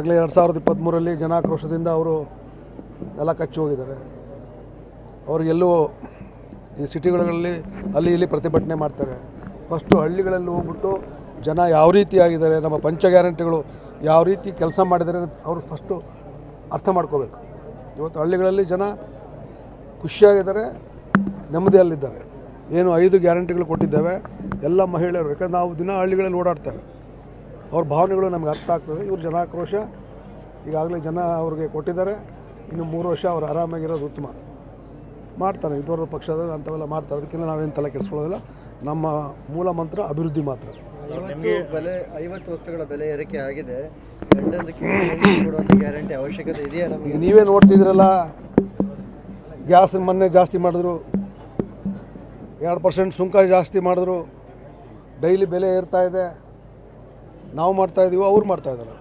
ಆಗಲೇ ಎರಡು ಸಾವಿರದ ಇಪ್ಪತ್ತ್ಮೂರಲ್ಲಿ ಜನಾಕ್ರೋಶದಿಂದ ಅವರು ಎಲ್ಲ ಕಚ್ಚಿ ಹೋಗಿದ್ದಾರೆ. ಅವ್ರಿಗೆಲ್ಲೂ ಈ ಸಿಟಿಗಳಲ್ಲಿ ಅಲ್ಲಿ ಇಲ್ಲಿ ಪ್ರತಿಭಟನೆ ಮಾಡ್ತಾರೆ. ಫಸ್ಟು ಹಳ್ಳಿಗಳಲ್ಲಿ ಹೋಗ್ಬಿಟ್ಟು ಜನ ಯಾವ ರೀತಿ ಆಗಿದ್ದಾರೆ ನಮ್ಮ ಪಂಚ ಗ್ಯಾರಂಟಿಗಳು ಯಾವ ರೀತಿ ಕೆಲಸ ಮಾಡಿದ್ದಾರೆ ಅಂತ ಅವರು ಫಸ್ಟು ಅರ್ಥ ಮಾಡ್ಕೋಬೇಕು. ಇವತ್ತು ಹಳ್ಳಿಗಳಲ್ಲಿ ಜನ ಖುಷಿಯಾಗಿದ್ದಾರೆ ನೆಮ್ಮದಿಯಲ್ಲಿದ್ದಾರೆ ಏನು ಐದು ಗ್ಯಾರಂಟಿಗಳು ಕೊಟ್ಟಿದ್ದೇವೆ, ಎಲ್ಲ ಮಹಿಳೆಯರು, ಯಾಕಂದ್ರೆ ನಾವು ದಿನ ಹಳ್ಳಿಗಳಲ್ಲಿ ಓಡಾಡ್ತೇವೆ. ಅವ್ರ ಭಾವನೆಗಳು ನಮ್ಗೆ ಅರ್ಥ ಆಗ್ತದೆ. ಇವ್ರ ಜನಾಕ್ರೋಶ ಈಗಾಗಲೇ ಜನ ಅವ್ರಿಗೆ ಕೊಟ್ಟಿದ್ದಾರೆ. ಇನ್ನು ಮೂರು ವರ್ಷ ಅವ್ರು ಆರಾಮಾಗಿರೋದು ಉತ್ತಮ. ಮಾಡ್ತಾರೆ ಇದುವರೆದ ಪಕ್ಷದ ಅಂಥವೆಲ್ಲ ಮಾಡ್ತಾರೆ. ಅದಕ್ಕಿಂತ ನಾವೇನು ತಲೆ ಕೆಡಿಸ್ಕೊಳ್ಳೋದಿಲ್ಲ. ನಮ್ಮ ಮೂಲ ಮಂತ್ರ ಅಭಿವೃದ್ಧಿ ಮಾತ್ರ. ಬೆಲೆ ಐವತ್ತು ವಸ್ತುಗಳ ಬೆಲೆ ಏರಿಕೆ ಆಗಿದೆ. ಗ್ಯಾರಂಟಿ ಅವಶ್ಯಕತೆ ಇದೆಯಾ ಈಗ ನೀವೇ ನೋಡ್ತಿದ್ರಲ್ಲ ಗ್ಯಾಸ್ ಮೊನ್ನೆ ಜಾಸ್ತಿ ಮಾಡಿದ್ರು. ಎರಡು ಪರ್ಸೆಂಟ್ ಸುಂಕ ಜಾಸ್ತಿ ಮಾಡಿದ್ರು. ಡೈಲಿ ಬೆಲೆ ಏರ್ತಾ ಇದೆ. ನಾವು ಮಾಡ್ತಾ ಇದೀವಿ ಅವ್ರು ಮಾಡ್ತಾ ಇದಾರೆ.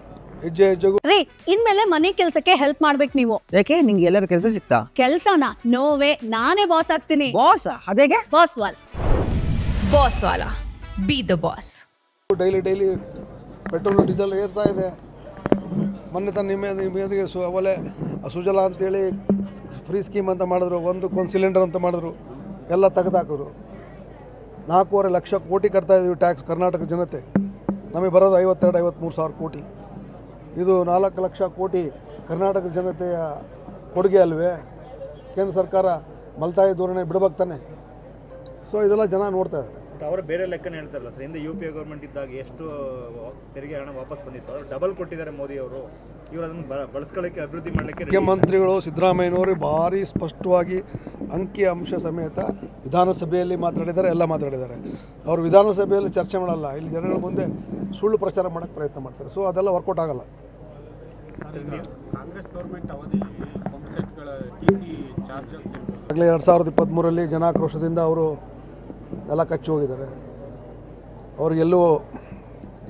ಹೆಜ್ಜೆ ಹೆಜ್ಜೆಗೂ ರೀ ಇನ್ಮೇಲೆ ಮನೆ ಕೆಲ್ಸಕ್ಕೆ ಹೆಲ್ಪ್ ಮಾಡ್ಬೇಕು ನೀವು. ಯಾಕೆ? ನಿಂಗೆ ಎಲ್ಲರ ಕೆಲಸ ಸಿಕ್ತಾ? ಕೆಲ್ಸನ? ನೋವೇ ನಾನೇ ಬಾಸ್ ಆಗ್ತೀನಿ. ಬಾಸ್ ಅದೇಗೆ? ಬಾಸ್ ವಾಲ್. Boss Vala. Be the boss daily daily petrol diesel ಏರ್ತಾ ಇದೆ. ಮೊನ್ನೆ ತಾನು ನಿಮ್ಮ ನಿಮಗೆ ಸು ಒಲೆ ಸುಜಲ ಅಂತೇಳಿ ಫ್ರೀ ಸ್ಕೀಮ್ ಅಂತ ಮಾಡಿದ್ರು. ಒಂದು ಒಂದು ಸಿಲಿಂಡರ್ ಅಂತ ಮಾಡಿದ್ರು. ಎಲ್ಲ ತೆಗೆದಾಕಿದ್ರು ನಾಲ್ಕೂವರೆ ಲಕ್ಷ ಕೋಟಿ ಕಟ್ತಾ ಇದೀವಿ ಟ್ಯಾಕ್ಸ್ ಕರ್ನಾಟಕ ಜನತೆ. ನಮಗೆ ಬರೋದು ಐವತ್ತೆರಡು ಐವತ್ತ್ಮೂರು ಸಾವಿರ ಕೋಟಿ. ಇದು ನಾಲ್ಕು ಲಕ್ಷ ಕೋಟಿ ಕರ್ನಾಟಕ ಜನತೆಯ ಕೊಡುಗೆ ಅಲ್ವೇ? ಕೇಂದ್ರ ಸರ್ಕಾರ ಮಲ್ತಾಯಿ ಧೋರಣೆ ಬಿಡಬೇಕು ತಾನೆ? ಸೊ ಇದೆಲ್ಲ ಜನ ನೋಡ್ತಾ ಇದ್ದಾರೆ. ಅವರ ಬೇರೆ ಲೆಕ್ಕನ ಹೇಳ್ತಾರಲ್ಲ ಸರ್ ಹಿಂದೆ ಯು ಪಿ ಎ ಗೌರ್ಮೆಂಟ್ ಇದ್ದಾಗ ಎಷ್ಟು ತೆರಿಗೆ ಹಣ ವಾಪಸ್ ಬಂದಿತ್ತು ಅವ್ರು ಡಬಲ್ ಕೊಟ್ಟಿದ್ದಾರೆ ಮೋದಿ ಅವರು. ಇವರು ಅದನ್ನು ಬಳಸ್ಕೊಳ್ಳೋಕ್ಕೆ ಅಭಿವೃದ್ಧಿ ಮಾಡಲಿಕ್ಕೆ ಮುಖ್ಯಮಂತ್ರಿಗಳು ಸಿದ್ದರಾಮಯ್ಯನವರು ಭಾರಿ ಸ್ಪಷ್ಟವಾಗಿ ಅಂಕಿ ಅಂಶ ಸಮೇತ ವಿಧಾನಸಭೆಯಲ್ಲಿ ಮಾತಾಡಿದ್ದಾರೆ ಎಲ್ಲ ಮಾತಾಡಿದ್ದಾರೆ. ಅವರು ವಿಧಾನಸಭೆಯಲ್ಲಿ ಚರ್ಚೆ ಮಾಡಲ್ಲ ಇಲ್ಲಿ ಜನಗಳ ಮುಂದೆ ಸುಳ್ಳು ಪ್ರಚಾರ ಮಾಡೋಕೆ ಪ್ರಯತ್ನ ಮಾಡ್ತಾರೆ. ಸೊ ಅದೆಲ್ಲ ವರ್ಕೌಟ್ ಆಗಲ್ಲ. ಕಾಂಗ್ರೆಸ್ ಗೌರ್ಮೆಂಟ್ ಅವಧಿಯಲ್ಲಿ ಪಂಪ್ಸೆಟ್ಗಳ ಟಿ ಸಿ ಚಾರ್ಜಸ್ ಆಗಲೇ ಎರಡು ಸಾವಿರದ ಇಪ್ಪತ್ತ್ಮೂರರಲ್ಲಿ ಜನಾಕ್ರೋಶದಿಂದ ಅವರು ಎಲ್ಲ ಕಚ್ಚಿ ಹೋಗಿದ್ದಾರೆ. ಅವ್ರಿಗೆಲ್ಲೂ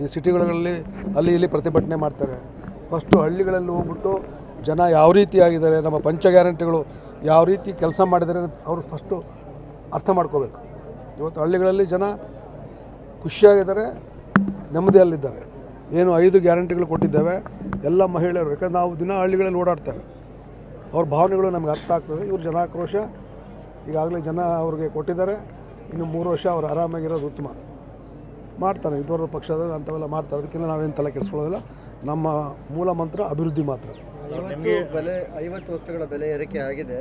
ಈ ಸಿಟಿಗಳಲ್ಲಿ ಅಲ್ಲಿ ಇಲ್ಲಿ ಪ್ರತಿಭಟನೆ ಮಾಡ್ತಾರೆ. ಫಸ್ಟು ಹಳ್ಳಿಗಳಲ್ಲಿ ಹೋಗ್ಬಿಟ್ಟು ಜನ ಯಾವ ರೀತಿ ಆಗಿದ್ದಾರೆ ನಮ್ಮ ಪಂಚ ಗ್ಯಾರಂಟಿಗಳು ಯಾವ ರೀತಿ ಕೆಲಸ ಮಾಡಿದ್ದಾರೆ ಅವರು ಫಸ್ಟು ಅರ್ಥ ಮಾಡ್ಕೋಬೇಕು. ಇವತ್ತು ಹಳ್ಳಿಗಳಲ್ಲಿ ಜನ ಖುಷಿಯಾಗಿದ್ದಾರೆ ನೆಮ್ಮದಿಯಲ್ಲಿದ್ದಾರೆ ಏನು ಐದು ಗ್ಯಾರಂಟಿಗಳು ಕೊಟ್ಟಿದ್ದೇವೆ, ಎಲ್ಲ ಮಹಿಳೆಯರು, ಯಾಕಂದ್ರೆ ನಾವು ದಿನ ಹಳ್ಳಿಗಳಲ್ಲಿ ಓಡಾಡ್ತೇವೆ. ಅವ್ರ ಭಾವನೆಗಳು ನಮಗೆ ಅರ್ಥ ಆಗ್ತದೆ, ಇವ್ರ ಜನಾಕ್ರೋಶ ಈಗಾಗಲೇ ಜನ ಅವ್ರಿಗೆ ಕೊಟ್ಟಿದ್ದಾರೆ. ಇನ್ನು ಮೂರು ವರ್ಷ ಅವ್ರು ಆರಾಮಾಗಿರೋದು ಉತ್ತಮ. ಮಾಡ್ತಾರೆ ಇದುವರೆಗೂ ಪಕ್ಷದವ್ರು ಅಂಥವೆಲ್ಲ ಮಾಡ್ತಾರೆ. ಅದಕ್ಕಿಂತ ನಾವೇನು ತಲೆ ಕೆಡಿಸ್ಕೊಳ್ಳೋದಿಲ್ಲ. ನಮ್ಮ ಮೂಲ ಮಂತ್ರ ಅಭಿವೃದ್ಧಿ ಮಾತ್ರ. ಬೆಲೆ ಐವತ್ತು ವಸ್ತುಗಳ ಬೆಲೆ ಏರಿಕೆ ಆಗಿದೆ.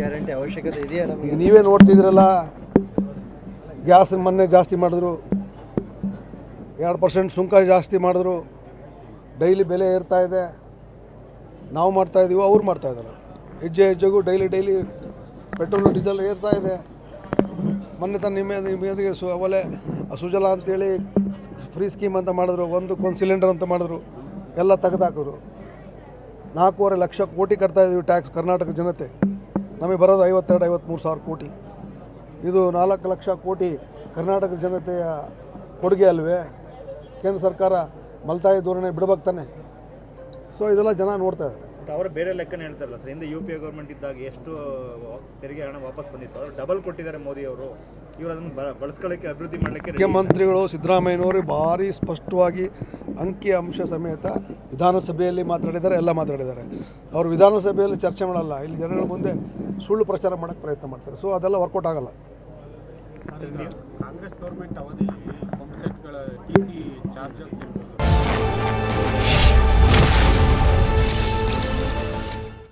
ಗ್ಯಾರಂಟಿ ಅವಶ್ಯಕತೆ ಇದೆಯಾ ಈಗ ನೀವೇ ನೋಡ್ತಿದ್ದೀರಲ್ಲ ಗ್ಯಾಸ್ ಮೊನ್ನೆ ಜಾಸ್ತಿ ಮಾಡಿದ್ರು. ಎರಡು ಪರ್ಸೆಂಟ್ ಸುಂಕ ಜಾಸ್ತಿ ಮಾಡಿದ್ರು. ಡೈಲಿ ಬೆಲೆ ಏರ್ತಾ ಇದೆ. ನಾವು ಮಾಡ್ತಾ ಇದೀವಿ ಅವ್ರು ಮಾಡ್ತಾ ಇದ್ದಾರೆ. ಹೆಜ್ಜೆ ಹೆಜ್ಜೆಗೂ ಡೈಲಿ ಡೈಲಿ ಪೆಟ್ರೋಲ್ ಡೀಸೆಲ್ ಏರ್ತಾ ಇದೆ. ಮೊನ್ನೆ ತನ್ನ ನಿಮ್ಮ ನಿಮಗೆ ಸು ಒಲೆ ಸುಜಲ ಅಂತೇಳಿ ಫ್ರೀ ಸ್ಕೀಮ್ ಅಂತ ಮಾಡಿದ್ರು, ಒಂದು ಒಂದು ಸಿಲಿಂಡರ್ ಅಂತ ಮಾಡಿದ್ರು, ಎಲ್ಲ ತೆಗೆದಾಕಿದ್ರು ನಾಲ್ಕೂವರೆ ಲಕ್ಷ ಕೋಟಿ ಕಟ್ತಾ ಇದ್ದೀವಿ ಟ್ಯಾಕ್ಸ್ ಕರ್ನಾಟಕ ಜನತೆ. ನಮಗೆ ಬರೋದು ಐವತ್ತೆರಡು ಐವತ್ತ್ಮೂರು ಸಾವಿರ ಕೋಟಿ. ಇದು ನಾಲ್ಕು ಲಕ್ಷ ಕೋಟಿ ಕರ್ನಾಟಕ ಜನತೆಯ ಕೊಡುಗೆ ಅಲ್ವೇ? ಕೇಂದ್ರ ಸರ್ಕಾರ ಮಲ್ತಾಯಿ ಧೋರಣೆ ಬಿಡ್ಬೇಕು ತಾನೆ? ಸೊ ಇದೆಲ್ಲ ಜನ ನೋಡ್ತಾ ಇದ್ದಾರೆ. ಅವರ ಬೇರೆ ಲೆಕ್ಕನೇ ಹೇಳ್ತಾರಲ್ಲ ಸರ್. ಹಿಂದೆ ಯು ಪಿ ಎ ಗೌರ್ಮೆಂಟ್ ಇದ್ದಾಗ ಎಷ್ಟು ತೆರಿಗೆ ಹಣ ವಾಪಸ್ ಬಂದಿತ್ತು. ಅವ್ರು ಡಬಲ್ ಕೊಟ್ಟಿದ್ದಾರೆ ಮೋದಿ ಅವರು. ಇವರು ಅದನ್ನು ಬಳಸ್ಕೊಳ್ಳೋಕ್ಕೆ ಅಭಿವೃದ್ಧಿ ಮಾಡಲಿಕ್ಕೆ ಮುಖ್ಯಮಂತ್ರಿಗಳು ಸಿದ್ದರಾಮಯ್ಯನವರು ಭಾರಿ ಸ್ಪಷ್ಟವಾಗಿ ಅಂಕಿ ಅಂಶ ಸಮೇತ ವಿಧಾನಸಭೆಯಲ್ಲಿ ಮಾತಾಡಿದ್ದಾರೆ ಎಲ್ಲ ಮಾತಾಡಿದ್ದಾರೆ. ಅವರು ವಿಧಾನಸಭೆಯಲ್ಲಿ ಚರ್ಚೆ ಮಾಡಲ್ಲ. ಇಲ್ಲಿ ಜನಗಳ ಮುಂದೆ ಸುಳ್ಳು ಪ್ರಚಾರ ಮಾಡೋಕ್ಕೆ ಪ್ರಯತ್ನ ಮಾಡ್ತಾರೆ. ಸೊ ಅದೆಲ್ಲ ವರ್ಕೌಟ್ ಆಗಲ್ಲ. ಕಾಂಗ್ರೆಸ್ ಗೌರ್ಮೆಂಟ್ ಅವಧಿಯಲ್ಲಿ ಪಂಪ್ಸೆಟ್ಗಳ ಟಿ ಸಿ ಚಾರ್ಜಸ್